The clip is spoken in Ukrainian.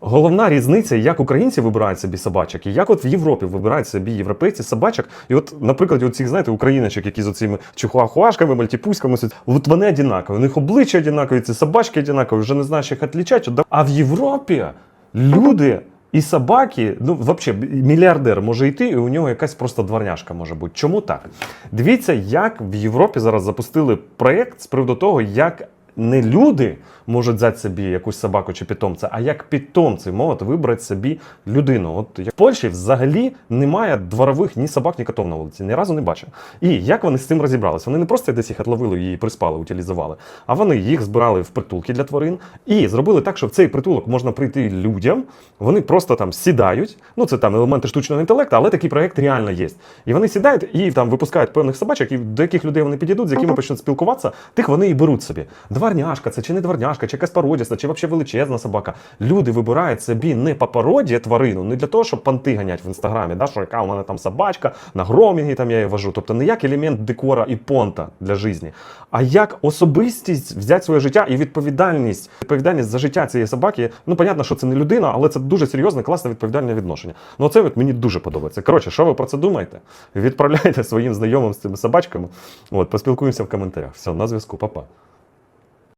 Головна різниця, як українці вибирають собі собачок, і як от в Європі вибирають собі європейці собачок. І от, наприклад, от цих, знаєте, україночок, які з оцими чухуахуашками, мальтіпуськами, от вони однакові, у них обличчя однакові, ці собачки однакові, вже не знаєш, як відлічати. А в Європі люди і собаки, ну взагалі, мільярдер може йти, і у нього якась просто дворняшка може бути. Чому так? Дивіться, як в Європі зараз запустили проєкт з приводу того, як не люди можуть взяти собі якусь собаку чи питомця, а як питомці можуть вибрати собі людину. От як в Польщі взагалі немає дворових ні собак, ні котов на вулиці. Ні разу не бачив. І як вони з цим розібралися? Вони не просто десь їх отловили і приспали, утилізували, а вони їх збирали в притулки для тварин і зробили так, що в цей притулок можна прийти людям. Вони просто там сідають. Ну це там елементи штучного інтелекту, але такий проект реально є. І вони сідають і там випускають певних собачок, і до яких людей вони підійдуть, з якими почнуть спілкуватися, тих вони і беруть собі. Дворняшка, це чи не дворняшка, чи якась породіста, чи взагалі величезна собака. Люди вибирають собі не по породі тварину, не для того, щоб панти ганять в інстаграмі, да, що яка у мене там собачка, на громінгі там я її вожу. Тобто не як елемент декора і понта для житті, а як особистість взяти своє життя і відповідальність, відповідальність за життя цієї собаки. Ну, понятно, що це не людина, але це дуже серйозне, класне відповідальне відношення. Ну, це от мені дуже подобається. Коротше, що ви про це думаєте? Відправляйте своїм знайомим з цими собачками. От, поспілкуємося в коментарях. Все, на зв'язку, Па-па.